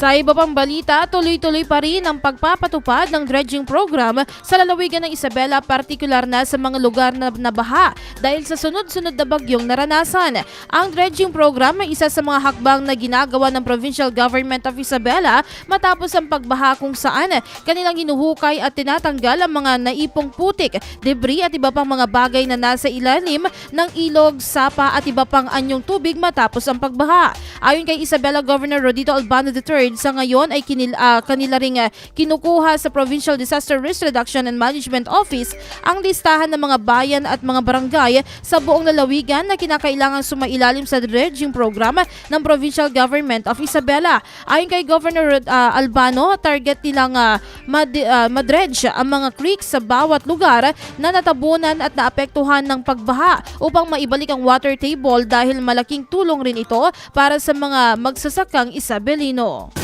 Sa iba pang balita, tuloy-tuloy pa rin ang pagpapatupad ng dredging program sa lalawigan ng Isabela, partikular na sa mga lugar na nabaha dahil sa sunod-sunod na bagyong naranasan. Ang dredging program ay isa sa mga hakbang na ginagawa ng Provincial Government of Isabela matapos ang pagbaha kung saan kanilang hinuhukay at tinatanggal ang mga naipong putik, debris at iba pang mga bagay na nasa ilalim ng ilog, sapa at iba pang anyong tubig matapos ang pagbaha. Ayon kay Isabela Governor Rodito Albano III, sa ngayon ay kinil, ah, kanila ring ah, kinukuha sa Provincial Disaster Risk Reduction and Management Office ang listahan ng mga bayan at mga barangay sa buong lalawigan na kinakailangan sumailalim sa dredging program ng Provincial Government of Isabela. Ayon kay Governor ah, Albano, target nilang ah, mad- ah, madredge ang mga creeks sa bawat lugar na natabunan at naapektuhan ng pagbaha upang maibalik ang water table dahil malaking tulong rin ito para sa mga magsasakang Isabelino.